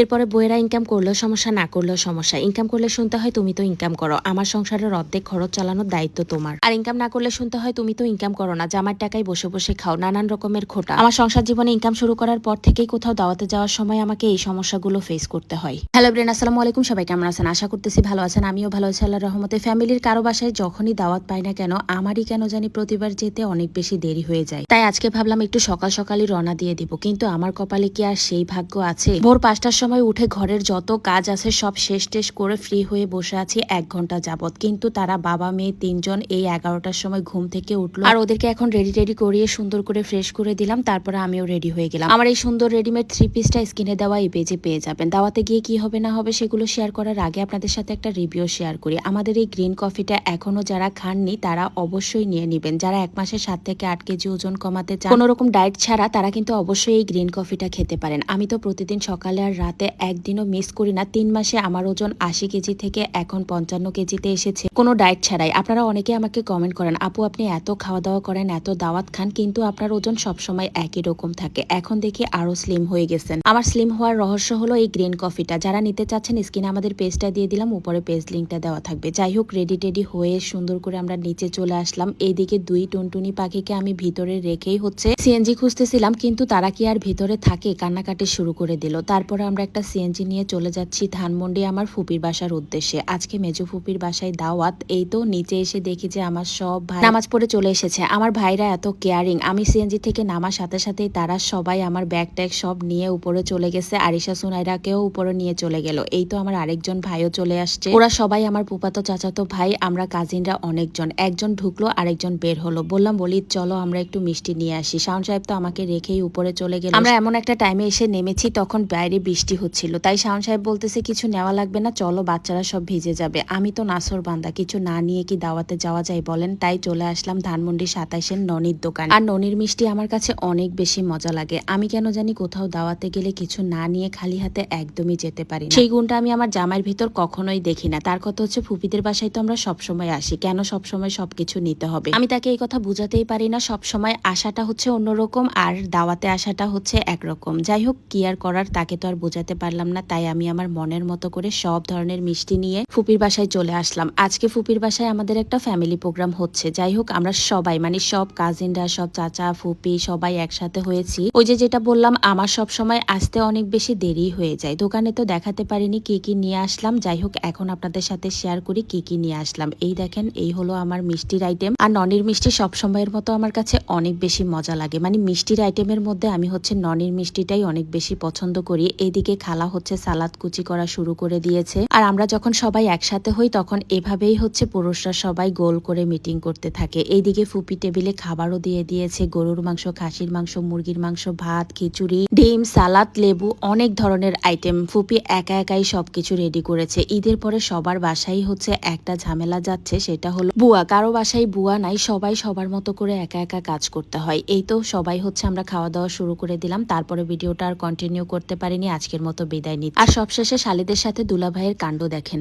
এরপরে বইয়েরা ইনকাম করলেও সমস্যা, না করলেও সমস্যা। ইনকাম করলে শুনতে হয় তুমি তো ইনকাম করো। আমার সংসারের অর্ধেক খরচ চালানোর দায়িত্ব তোমার। আর ইনকাম না করলে শুনতে হয় তুমি তো ইনকাম করো না। জামার টাকায় বসে বসে খাও, নানান রকমের খোটা। আমার সংসার জীবনে ইনকাম শুরু করার পর থেকেই কোথাও দাওয়াতে যাওয়ার সময় আমাকে এই সমস্যাগুলো ফেস করতে হয়। হ্যালো ব্রেন আসসালামু আলাইকুম। সবাই কেমন আছেন? আশা করতেছি ভালো আছেন। আমিও ভালো আছি আল্লাহ রহমতে। ফ্যামিলির কারও বাসায় যখনই দাওয়াত পাই না কেন, আমারই কেন জানি প্রতিবার যেতে অনেক বেশি দেরি হয়ে যায়। তাই আজকে ভাবলাম একটু সকাল সকালই রওনা দিয়ে দিব। কিন্তু আমার কপালে কি আর সেই ভাগ্য আছে? ভোর পাঁচটার সময় উঠে ঘরের যত কাজ আছে সব শেষ টেস করে ফ্রি হয়ে বসে আছি এক ঘণ্টা যাবত কিন্তু তারা বাবা, মেয়ে তিনজন এই এগারোটার সময় ঘুম থেকে উঠল। আর ওদেরকে এখন রেডি রেডি করিয়ে সুন্দর করে ফ্রেশ করে দিলাম, তারপরে আমিও রেডি হয়ে গেলাম। আমার এই সুন্দর রেডিমেড থ্রি পিসটা স্কিনে দেওয়া এই পেজে পেয়ে যাবেন। দাওয়াতে গিয়ে কি হবে না হবে সেগুলো শেয়ার করার আগে আপনাদের সাথে একটা রিভিউ শেয়ার করি। আমাদের এই গ্রিন কফিটা এখনও যারা খাননি, তারা অবশ্যই নিয়ে নেবেন। যারা এক মাসে সাত থেকে আট কেজি ওজন কমাতে চান কোনো রকম ডায়েট ছাড়া তারা কিন্তু অবশ্যই এই গ্রিন কফিটা খেতে পারেন। আমি তো প্রতিদিন সকালে আর রাতে একদিনও মিস করি না। তিন মাসে আমার ওজন আশি কেজি থেকে এখন পঞ্চান্ন কেজিতে এসেছে। কোনো ডায়েট ছাড়াই। আপনারা অনেকে আমাকে কমেন্ট করেন, আপু, আপনি এত খাওয়া দাওয়া করেন, এত দাওয়াত খান, কিন্তু আপনার ওজন সবসময় একই রকম থাকে। এখন দেখি আরও স্লিম হয়ে গেছেন। আমার স্লিম হওয়ার রহস্য হলো এই গ্রিন কফিটা যারা নিতে চাচ্ছেন স্কিনে আমাদের পেজটা দিয়ে দিলাম, উপরে পেজ লিঙ্কটা দেওয়া থাকবে। যাই হোক রেডি টেডি হয়ে সুন্দর করে আমরা নিচে চলে আসলাম। এইদিকে দুই টুনটুনি পাখিকে আমি ভিতরে রেখেই হচ্ছে সিএনজি খুঁজতেছিলাম, কিন্তু তারা কি আর ভিতরে থাকে? কান্নাকাটি শুরু করে দিল। তারপরে আমরা একটা সিএনজি নিয়ে চলে যাচ্ছি ধানমন্ডি আমার ফুপির বাসার উদ্দেশ্যে। আজকে মেজু ফুপির বাসায় দাওয়াত, এই তো নিচে এসে দেখি যে আমার সব ভাই নামাজ পড়ে চলে এসেছে। আমার ভাইরা এত কেয়ারিং আমি সিএনজি থেকে নামার সাথে সাথেই তারা সবাই আমার ব্যাগ ট্যাগ সব নিয়ে উপরে চলে গেছে, আরিশা সুনাইরাকেও উপরে নিয়ে চলে গেল। এই তো আমার আরেকজন ভাইও চলে আসছে। ওরা সবাই আমার পুপাতো চাচাতো ভাই, আমরা কাজিনরা অনেকজন। একজন ঢুকলো, আরেকজন বের হলো। বললাম, বলি, চলো আমরা একটু মিষ্টি নিয়ে আসি। শাওন সাহেব তো আমাকে রেখেই উপরে চলে গেল। আমরা এমন একটা টাইমে এসে নেমেছি, তখন বাইরে বৃষ্টি হচ্ছিল। তাই শাওন সাহেব বলতেছে, কিছু নেওয়া লাগবে না, চলো, বাচ্চারা সব ভিজে যাবে। আমি তো নাসর বান্দা, কিছু না নিয়ে কি দাওয়াতে যাওয়া যায় বলেন? তাই চলে আসলাম ধানমন্ডি সাতাইশের ননির দোকান। আর ননির মিষ্টি আমার কাছে অনেক বেশি মজা লাগে। আমি কেন জানি কোথাও দাওয়াতে গেলে কিছু না নিয়ে খালি হাতে একদমই যেতে পারি সেই গুণটা আমি আমার জামাইয়ের ভিতর কখনোই দেখি না। তার কথা হচ্ছে, ফুপিদের বাসায় তো আমরা সবসময় আসি। কেন সবসময় সবকিছু নিতে হবে? আমি তাকে এই কথা বুঝাতেই পারি না। সবসময় আসাটা হচ্ছে অন্যরকম, আর দাওয়াতে আসাটা হচ্ছে একরকম। যাই হোক, কি আর করার তাকে তো আর বোঝাতে পারলাম না, তাই আমি আমার মনের মতো করে সব ধরনের মিষ্টি নিয়ে ফুপির বাসায় চলে আসলাম। আজকে ফুপির বাসায় আমাদের একটা ফ্যামিলি প্রোগ্রাম হচ্ছে। যাই হোক, আমরা সবাই মানে সব কাজিনরা সব চাচা, ফুপি সবাই একসাথে হয়েছি। ওই যে যেটা বললাম, আমার সব সময় আসতে অনেক বেশি দেরি হয়ে যায়। দোকানে তো দেখাতে পারিনি কি কি নিয়ে আসলাম। যাই হোক, এখন আপনাদের সাথে শেয়ার করি কি কি নিয়ে আসলাম। এই দেখেন, এই হলো আমার মিষ্টির আইটেম আর ননির মিষ্টি সব সময়ের মতো আমার কাছে অনেক বেশি মজা লাগে। মানে মিষ্টির আইটেমের মধ্যে আমি হচ্ছে ননির মিষ্টিটাই অনেক বেশি পছন্দ করি। এদিকে খালা হচ্ছে, সালাদ কুচি করা শুরু করে দিয়েছে। আর আমরা যখন সবাই একসাথে হই, তখন এভাবেই হচ্ছে পুরুষরা সবাই গোল করে মিটিং করতে থাকে। এইদিকে ফুপি টেবিলে খাবারও দিয়ে দিয়েছে। গরুর মাংস, খাসির মাংস, মুরগির মাংস, ভাত, খিচুড়ি, ডিম, সালাদ, লেবু, অনেক ধরনের আইটেম। ফুপি একা একাই সবকিছু রেডি করেছে। ঈদের পরে সবার বাসায় হচ্ছে একটা ঝামেলা যাচ্ছে, সেটা হলো বুয়া। কারও বাসায় বুয়া নাই, সবাই সবার মতো করে একা একা কাজ করতে হয়। এই তো সবাই হচ্ছে আমরা খাওয়া দাওয়া শুরু করে দিলাম। তারপরে ভিডিওটা আর কন্টিনিউ করতে পারিনি। আজকের মতো বিদায় নিত। আর সবশেষে শালিদের সাথে দুলা ভাইয়ের কাণ্ড দেখেন।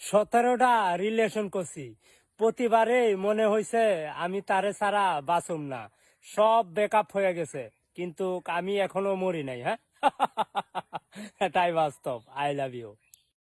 সতেরোটা রিলেশন করছি। প্রতিবারে মনে হয়েছে আমি তারে ছাড়া বাঁচুম না। সব বেকআপ হয়ে গেছে। কিন্তু আমি এখনও মরি নাই হ্যাঁ? এটাই বাস্তব। I love you